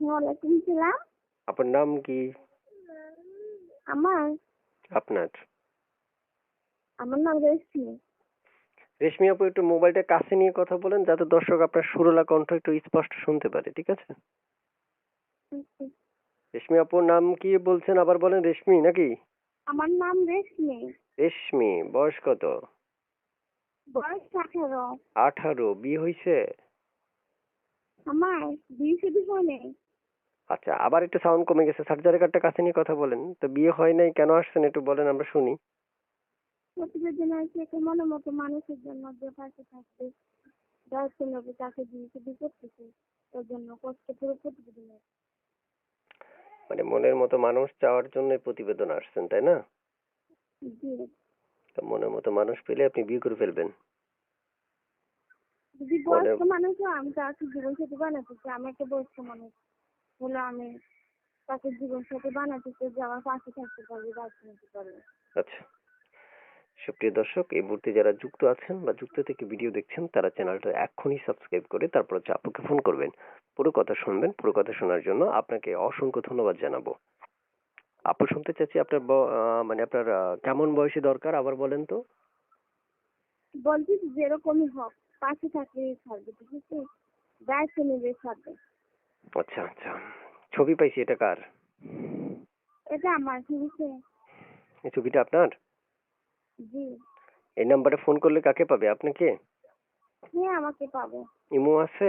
ওয়ালাইকুম সালাম। আপনার নাম কি? আমার? আপনার? আমার নাম রেশমি। রেশমি আপু একটু মোবাইলটা কাছে নিয়ে কথা বলেন যাতে দর্শক আপনার সুরলা কণ্ঠ একটু স্পষ্ট শুনতে পারে ঠিক আছে? রেশমি আপুর নাম কি বলছেন? আবার বলেন রেশমি নাকি? আমার নাম রেশমি। রেশমি বয়স কত? বয়স আঠারো। আঠারো বিয়ে হয়েছে আমার বিয়ে শুধু আচ্ছা আবার একটু সাউন্ড কমে গেছে। সার্জারি কার্ডটা কাছে নিয়ে কথা বলেন। তো বিয়ে হয় নাই কেন আসছেন একটু বলেন আমরা শুনি। একটা মনের মতো মানুষের জন্য যে পাশে তাকে ওর জন্য কষ্ট করে প্রতিবেদন। মানে মনের মতো মানুষ চাওয়ার জন্য প্রতিবেদন আসছেন তাই না? তো মনের মতো মানুষ পেলে আপনি বিয়ে করে ফেলবেন। যদি বয়স্ক মানুষ আমি তাকে জীবন সাথী বানাতে চাই। আমি একটা বয়স্ক মানুষ। হলে আমি তাকে জীবন সাথী বানাতে চাই যে আমার পাশে থাকতে পারবে দায়িত্ব নিতে পারবে। আচ্ছা। সুপ্রিয় দর্শক এই মুহূর্তে যারা যুক্ত আছেন বা যুক্ত থেকে ভিডিও দেখছেন তারা চ্যানেলটা এক্ষুনি সাবস্ক্রাইব করে তারপর হচ্ছে আপুকে ফোন করবেন। পুরো কথা শুনবেন পুরো কথা শোনার জন্য আপনাকে অসংখ্য ধন্যবাদ জানাব। আপু শুনতে চাচ্ছি আপনার মানে আপনার কেমন বয়সী দরকার আবার বলেন তো? বলছি যেরকমই হোক পাশে থাকলেই ছাড়বে ঠিক আছে? দায়িত্ব নেবে ছাড়বে। আচ্ছা আচ্ছা। ছবি পাইছি এটা কার? এটা আমার ঠিক এই ছবিটা আপনার? জি। এই নাম্বারে ফোন করলে কাকে পাবে? আপনাকে? হ্যাঁ আমাকে পাবে? ইমো আছে?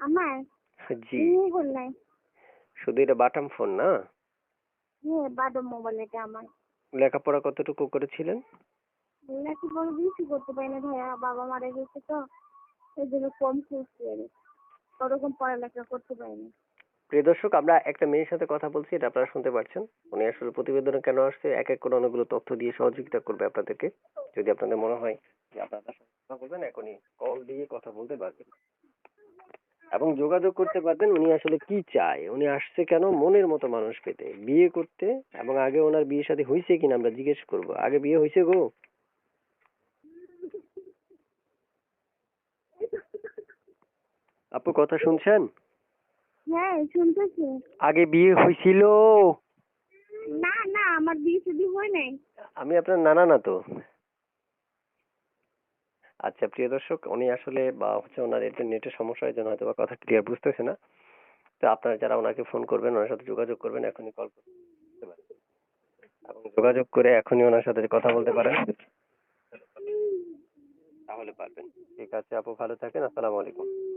আমার? জি। নিয়ে বললাই শুধু এটা বাটাম ফোন না? হ্যাঁ বাদম মোবাইল এটা আমার। লেখাপড়া কতটুকু করেছিলেন? বড় বেশি করতে পারি না ভাইয়া বাবা মারা গেছে তো এই জন্য কম করছি ওরকম পড়ালেখা করতে পারি না প্রিয় দর্শক, আমরা একটা মেয়ের সাথে কথা বলছি, এটা আপনারা শুনতে পাচ্ছেন। উনি আসলে প্রতিবেদনে কেন আসছে? এক এক করে অনেকগুলো তথ্য দিয়ে সহযোগিতা করবে আপনাদেরকে। যদি আপনাদের মনে হয় যে আপনারা তার সাথে কথা বলবেন, এখনই কল দিয়ে কথা বলতে পারবেন। এবং যোগাযোগ করতে পারবেন, উনি আসলে কি চায়? উনি আসছে কেন? মনের মতো মানুষ পেতে। বিয়ে করতে এবং আগে ওনার বিয়ে সাথে হয়েছে কিনা আমরা জিজ্ঞেস করব। আগে বিয়ে হয়েছে গো? আপু কথা শুনছেন? হ্যাঁ শুনতেছি। আগে বিয়ে হয়েছিল না না আমার বিয়ে শুধু হয় নাই। আমি আপনার নানা না তো? আচ্ছা প্রিয় দর্শক উনি আসলে বা হচ্ছে ওনার একটু নেটের সমস্যা হয় জন্য হয়তো বা কথা ক্লিয়ার বুঝতেছে না। তো আপনারা যারা ওনাকে ফোন করবেন ওনার সাথে যোগাযোগ করবেন এখনই কল করতে এবং যোগাযোগ করে এখনই ওনার সাথে কথা বলতে পারেন। তাহলে পারবেন। ঠিক আছে আপু ভালো থাকেন আসসালামু আলাইকুম।